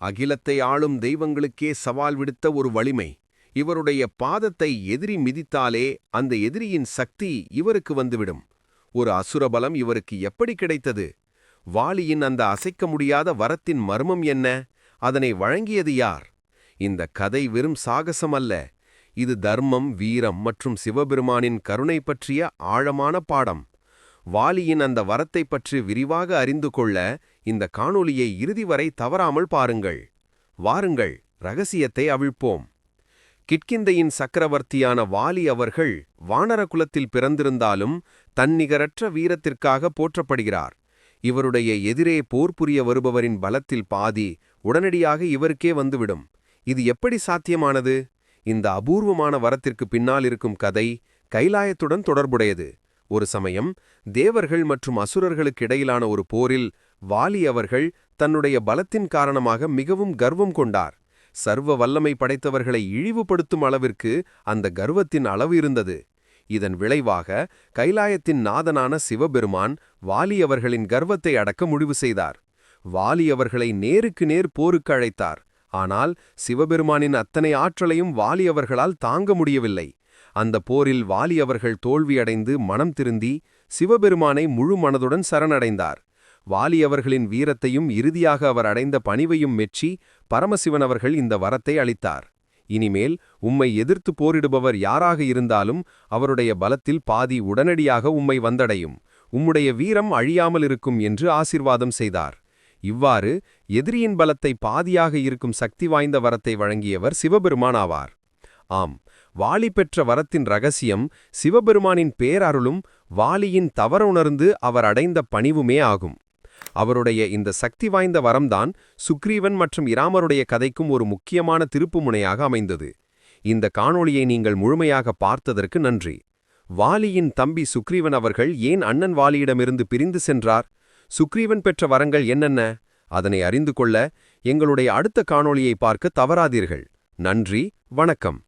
அகிலத்தை ஆளும் தெய்வங்களுக்கே சவால் விடுத்த ஒரு வலிமை. இவருடைய பாதத்தை எதிரி மிதித்தாலே அந்த எதிரியின் சக்தி இவருக்கு வந்துவிடும். ஒரு அசுரபலம் இவருக்கு எப்படி கிடைத்தது? வாளியின் அந்த அசைக்க முடியாத வரத்தின் மர்மம் என்ன? அதனை வழங்கியது யார்? இந்த கதை வெறும் சாகசம் அல்ல. இது தர்மம் வீரம் மற்றும் சிவபெருமானின் கருணை பற்றிய ஆழமான பாடம். வாலியின் அந்த வரத்தை பற்றி விரிவாக அறிந்து கொள்ள இந்த காணொளியை இறுதி வரை தவறாமல் பாருங்கள். வாருங்கள் ரகசியத்தை அவிழ்ப்போம். கிட்கிந்தையின் சக்கரவர்த்தியான வாலி அவர்கள் வானரகுலத்தில் பிறந்திருந்தாலும் தன்னிகரற்ற வீரத்திற்காக போற்றப்படுகிறார். இவருடைய எதிரே போர் புரிய வருபவரின் பலத்தில் பாதி உடனடியாக இவருக்கே வந்துவிடும். இது எப்படி சாத்தியமானது? இந்த அபூர்வமான வரத்திற்கு பின்னால் இருக்கும் கதை கைலாயத்துடன் தொடர்புடையது. ஒரு சமயம் தேவர்கள் மற்றும் அசுரர்களுக்கு இடையிலான ஒரு போரில் வாலி அவர்கள் தன்னுடைய பலத்தின் காரணமாக மிகவும் கர்வம் கொண்டார். சர்வ வல்லமை படைத்தவர்களை இழிவுபடுத்தும் அளவிற்கு அந்த கர்வத்தின் அளவு இருந்தது. இதன் விளைவாக கைலாயத்தின் நாதனான சிவபெருமான் வாலி அவர்களின் கர்வத்தை அடக்க முடிவு செய்தார். வாலி அவர்களை நேருக்கு நேர் போருக்கு அழைத்தார். ஆனால் சிவபெருமானின் அத்தனை ஆற்றலையும் வாலி அவர்களால் தாங்க முடியவில்லை. அந்த போரில் வாலி அவர்கள் தோல்வியடைந்து மனம் திருந்தி சிவபெருமானை முழு மனதுடன் சரணடைந்தார். வாலி அவர்களின் வீரத்தையும் இறுதியாக அவர் அடைந்த பணிவையும் மெச்சி பரமசிவன் அவர்கள் இந்த வரத்தை அளித்தார். இனிமேல் உம்மை எதிர்த்து போரிடுபவர் யாராக இருந்தாலும் அவருடைய பலத்தில் பாதி உடனடியாக உம்மை வந்தடையும். உம்முடைய வீரம் அழியாமல் இருக்கும் என்று ஆசிர்வாதம் செய்தார். இவ்வாறு எதிரியின் பலத்தை பாதியாக இருக்கும் சக்தி வாய்ந்த வரத்தை வழங்கியவர் சிவபெருமான் ஆவார். ஆம் வாலி பெற்ற வரத்தின் ரகசியம் சிவபெருமானின் பேரருளும் வாலியின் தவறுணர்ந்து அவர் அடைந்த பணிவுமே ஆகும். அவருடைய இந்த சக்தி வாய்ந்த வரம்தான் சுக்ரீவன் மற்றும் இராமருடைய கதைக்கும் ஒரு முக்கியமான திருப்புமுனையாக அமைந்தது. இந்த காணொளியை நீங்கள் முழுமையாக பார்த்ததற்கு நன்றி. வாலியின் தம்பி சுக்ரீவன் அவர்கள் ஏன் அண்ணன் வாலியிடமிருந்து பிரிந்து சென்றார்? சுக்ரீவன் பெற்ற வரங்கள் என்னென்ன? அதனை அறிந்து கொள்ள எங்களுடைய அடுத்த காணொளியை பார்க்க தவறாதீர்கள். நன்றி வணக்கம்.